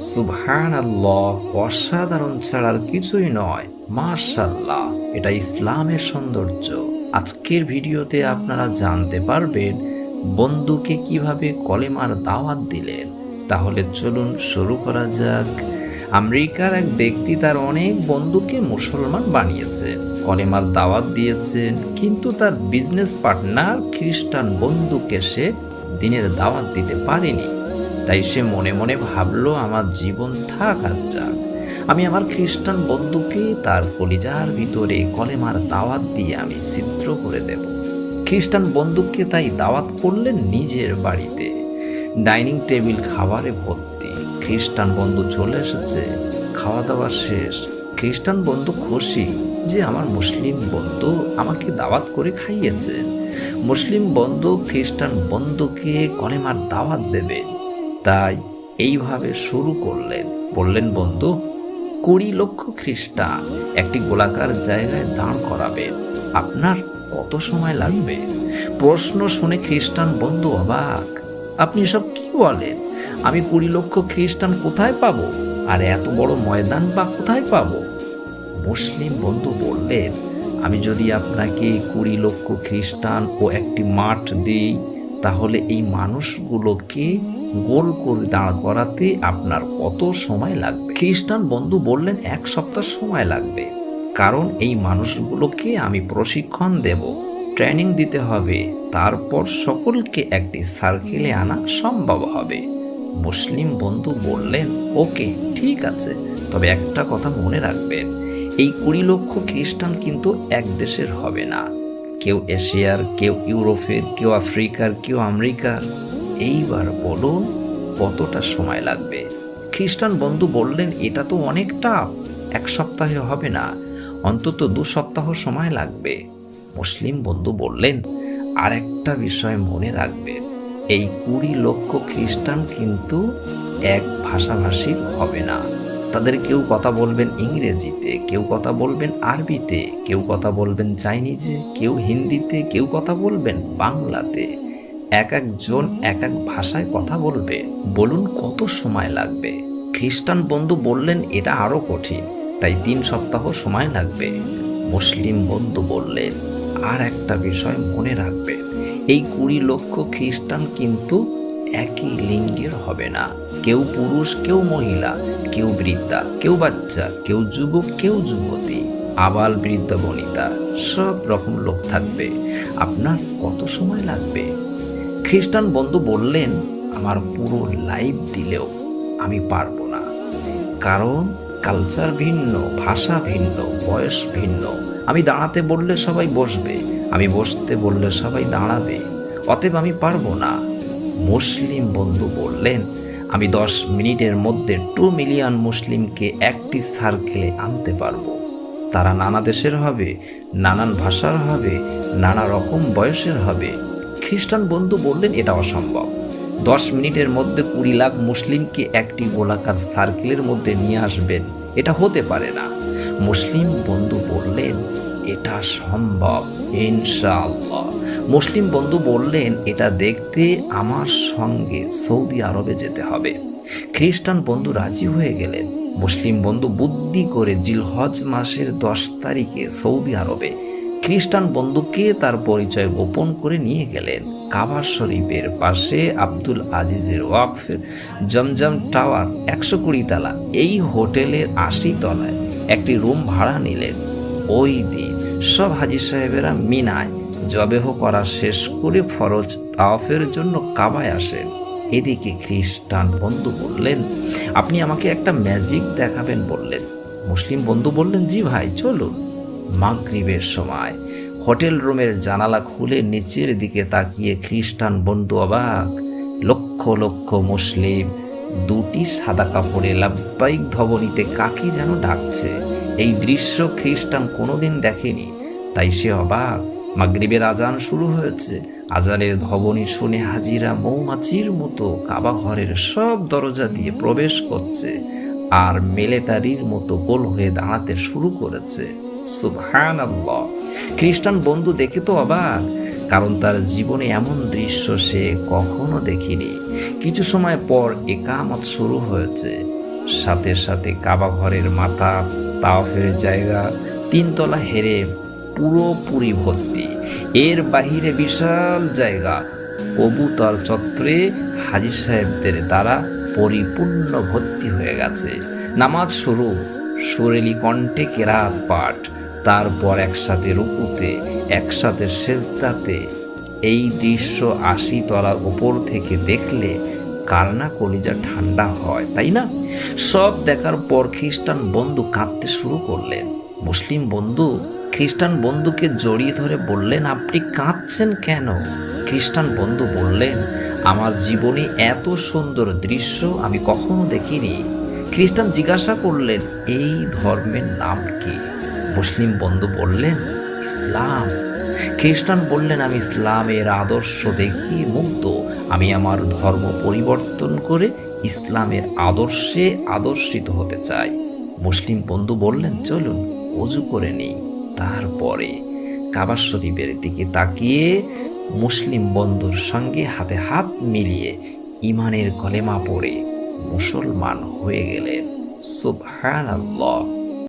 আল্লাহ অসাধারণ ছাড়ার কিছুই নয়। মার্শাল্লাহ এটা ইসলামের সৌন্দর্য। আজকের ভিডিওতে আপনারা জানতে পারবেন বন্ধুকে কীভাবে কলেমার দাওয়াত দিলেন। তাহলে চলুন শুরু করা যাক। আমেরিকার এক ব্যক্তি তার অনেক বন্ধুকে মুসলমান বানিয়েছে, কলেমার দাওয়াত দিয়েছেন, কিন্তু তার বিজনেস পার্টনার খ্রিস্টান বন্ধুকে সে দিনের দাওয়াত দিতে পারেনি। তাই সে মনে মনে ভাবলো, আমার জীবন থাক আর যাক। আমি আমার খ্রিস্টান বন্ধুকে তার কলিজার ভিতরে কলেমার দাওয়াত দিয়ে আমি ছিদ্র করে দেব। খ্রিস্টান বন্ধুকে তাই দাওয়াত করলেন নিজের বাড়িতে। ডাইনিং টেবিল, খাবারে ভর্তি। খ্রিস্টান বন্ধু চলে এসেছে। খাওয়া দাওয়া শেষ। খ্রিস্টান বন্ধু খুশি যে আমার মুসলিম বন্ধু আমাকে দাওয়াত করে খাইয়েছে। মুসলিম বন্ধু খ্রিস্টান বন্ধুকে কলেমার দাওয়াত দেবে। তাই এইভাবে শুরু করলেন। বললেন, বন্ধু, কুড়ি লক্ষ খ্রিস্টান একটি গোলাকার জায়গায় দাঁড় করাবেন আপনার কত সময় লাগবে? প্রশ্ন শুনে খ্রিস্টান বন্ধু অবাক। আপনি সব কি বলেন? আমি কুড়ি লক্ষ খ্রিস্টান কোথায় পাবো? আর এত বড় ময়দান বা কোথায় পাবো? মুসলিম বন্ধু বললেন, আমি যদি আপনাকে কুড়ি লক্ষ খ্রিস্টান ও একটি মাঠ দিই তাহলে এই মানুষগুলোকে গোল করে দাঁড় করাতে আপনার কত সময় লাগবে? খ্রিস্টান বন্ধু বললেন, এক সপ্তাহ সময় লাগবে। কারণ এই মানুষগুলোকে আমি প্রশিক্ষণ দেব, ট্রেনিং দিতে হবে, তারপর সকলকে একটি সার্কেলে আনা সম্ভব হবে। মুসলিম বন্ধু বললেন, ওকে, ঠিক আছে, তবে একটা কথা মনে রাখবেন, এই কুড়ি লক্ষ খ্রিস্টান কিন্তু এক দেশের হবে না। কেউ এশিয়ার, কেউ ইউরোপের, কেউ আফ্রিকার, কেউ আমেরিকার। এইবার বলুন, কতটা সময় লাগবে? খ্রিস্টান বন্ধু বললেন, এটা তো অনেকটা, এক সপ্তাহে হবে না, অন্তত দু সপ্তাহ সময় লাগবে। মুসলিম বন্ধু বললেন আর একটা বিষয় মনে রাখবে, এই কুড়ি লক্ষ খ্রিস্টান কিন্তু এক ভাষাভাষী হবে না। তাদের কেউ কথা বলবেন ইংরেজিতে, কেউ কথা বলবেন আরবিতে, কেউ কথা বলবেন চাইনিজে, কেউ হিন্দিতে, কেউ কথা বলবেন বাংলাতে। এক একজন, এক এক ভাষায় কথা বলবে। বলুন কত সময় লাগবে? খ্রিস্টান বন্ধু বললেন এটা আরও কঠিন, তাই তিন সপ্তাহ সময় লাগবে। মুসলিম বন্ধু বললেন, আর একটা বিষয় মনে রাখবেন, এই কুড়ি লক্ষ খ্রিস্টান কিন্তু একই লিঙ্গের হবে না। কেউ পুরুষ, কেউ মহিলা, কেউ বৃদ্ধা, কেউ বাচ্চা, কেউ যুবক, কেউ যুবতী, আবাল বৃদ্ধ, বনিতা, সব রকম লোক থাকবে। আপনার কত সময় লাগবে? খ্রিস্টান বন্ধু বললেন, আমার পুরো লাইফ দিলেও আমি পারব না। কারণ কালচার ভিন্ন, ভাষা ভিন্ন, বয়স ভিন্ন। আমি দাঁড়াতে বললে সবাই বসবে, আমি বসতে বললে সবাই দাঁড়াবে। অতএব আমি পারব না। মুসলিম বন্ধু বললেন আমি দশ মিনিটের মধ্যে টু মিলিয়ন মুসলিমকে একটি সার্কেলে আনতে পারব। তারা নানা দেশের হবে, নানান ভাষার হবে, নানা রকম বয়সের হবে। খ্রিস্টান বন্ধু বললেন, এটা অসম্ভব। দশ মিনিটের মধ্যে কুড়ি লাখ মুসলিমকে একটি গোলাকার সার্কেলের মধ্যে নিয়ে আসবেন। এটা হতে পারে না। মুসলিম বন্ধু বললেন, এটা সম্ভব, ইনশাআল্লাহ। মুসলিম বন্ধু বললেন, এটা দেখতে আমার সঙ্গে সৌদি আরবে যেতে হবে। খ্রিস্টান বন্ধু রাজি হয়ে গেলেন। মুসলিম বন্ধু বুদ্ধি করে জিলহজ মাসের দশ তারিখে সৌদি আরবে। খ্রিস্টান বন্ধুকে তার পরিচয় গোপন করে নিয়ে গেলেন। কাবার শরীফের পাশে আব্দুল আজিজের ওয়াকফের জমজম টাওয়ার একশো কুড়ি তালা। এই হোটেলের আশি তলায় একটি রুম ভাড়া নিলেন। ওই দিন সব হাজি সাহেবেরা মিনায় জবেহ করা শেষ করে ফরজ তাওয়াফের জন্য কাবায় আসেন। এদিকে খ্রিস্টান বন্ধু বললেন, আপনি আমাকে একটা ম্যাজিক দেখাবেন, বললেন। মুসলিম বন্ধু বললেন, জি ভাই, চলুন। মাগরিবের সময় হোটেল রুমের জানালা খুলে নিচের দিকে তাকিয়ে খ্রিস্টান বন্ধু অবাক। লক্ষ লক্ষ মুসলিম দুটি সাদা কাপড়ে লাভবাহিক ধবনীতে কাকে যেন ডাকছে। এই দৃশ্য খ্রিস্টান কোনোদিন দেখেনি, তাই সে অবাক। মাগরিবের আজান শুরু হয়েছে। আজানের ধবনী শুনে হাজিরা মৌমাছির মতো কাবা ঘরের সব দরজা দিয়ে প্রবেশ করছে আর মিলিটারির মতো গোল হয়ে দাঁড়াতে শুরু করেছে। সুবহান খ্রিস্টান বন্ধু দেখে তো অবাক, কারণ তার জীবনে এমন দৃশ্য সে কখনো দেখিনি। কিছু সময় পর একামত শুরু হয়েছে। সাথে সাথে কাবা ঘরের মাথা, তাওফের জায়গা, তিনতলা হেরে পুরোপুরি ভর্তি। এর বাহিরে বিশাল জায়গা। কবুতর চত্বরে হাজি সাহেবদের দ্বারা পরিপূর্ণ ভর্তি হয়ে গেছে। নামাজ শুরু। সুরেলি কণ্ঠে কেরাত পাঠ। তারপর একসাথে রুকুতে, একসাথে সেজদাতে। এই দৃশ্য আশি তলার উপর থেকে দেখলে কারনা কলিজা ঠান্ডা হয়, তাই না? সব দেখার পর খ্রিস্টান বন্ধু কাঁদতে শুরু করলেন। মুসলিম বন্ধু খ্রিস্টান বন্ধুকে জড়িয়ে ধরে বললেন, আপনি কাঁদছেন কেন? খ্রিস্টান বন্ধু বললেন, আমার জীবনে এত সুন্দর দৃশ্য আমি কখনো দেখিনি। খ্রিস্টান জিজ্ঞাসা করলেন, এই ধর্মের নাম কি? মুসলিম বন্ধু বললেন, ইসলাম। খ্রিস্টান বললেন, আমি ইসলামের আদর্শ দেখি মুগ্ধ আমি আমার ধর্ম পরিবর্তন করে ইসলামের আদর্শে আদর্শিত হতে চাই। মুসলিম বন্ধু বললেন, চলুন, অজু করে নেই। তারপরে কাবা শরীফের দিকে তাকিয়ে মুসলিম বন্ধুর সঙ্গে হাতে হাত মিলিয়ে ইমানের কলেমা পড়ে মুসলমান হয়ে গেলেন। সুবহান আল্লাহ